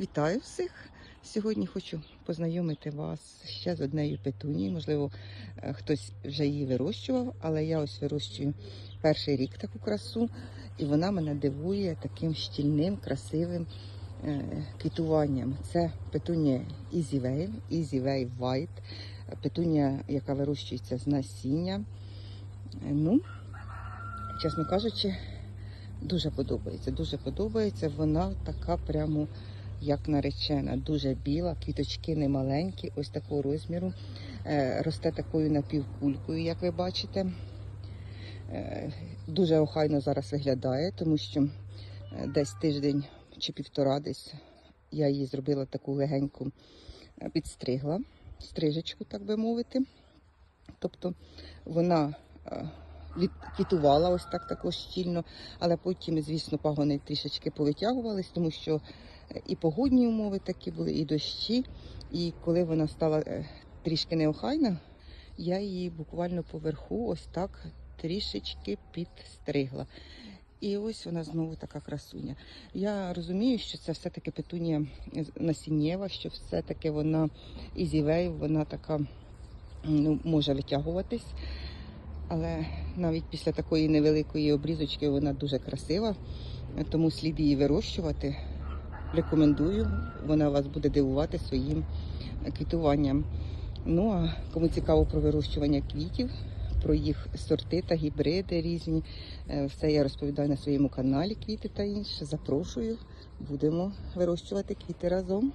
Вітаю всіх! Сьогодні хочу познайомити вас ще з однією петунією. Можливо, е, хтось вже її вирощував, але я ось вирощую перший рік таку красу, і вона мене дивує таким щільним, красивим е, квітуванням. Це петунія Easy Veil, Easy Veil White, петунія, яка вирощується з насіння. Е, Ну, чесно кажучи, дуже подобається. Дуже подобається. Вона така прямо як наречена, дуже біла, квіточки не маленькі, ось такого розміру. Е, Росте такою напівкулькою, як ви бачите. Е, Дуже охайно зараз виглядає, тому що е, десь тиждень чи півтора десь я її зробила таку легеньку, підстригла, стрижечку, так би мовити. Тобто вона відквітувала ось так також щільно, але потім, звісно, пагони трішечки повитягувались, тому що і погодні умови такі були, і дощі. І коли вона стала е, трішки неохайна, я її буквально поверху ось так трішечки підстригла. І ось вона знову така красуня. Я розумію, що це все-таки петунія насіннєва, що все-таки вона ізівей, вона така ну, може витягуватись. Але навіть після такої невеликої обрізочки вона дуже красива, тому слід її вирощувати. Рекомендую, вона вас буде дивувати своїм квітуванням. Ну а кому цікаво про вирощування квітів, про їх сорти та гібриди різні, е, все я розповідаю на своєму каналі Квіти та інше. Запрошую, будемо вирощувати квіти разом.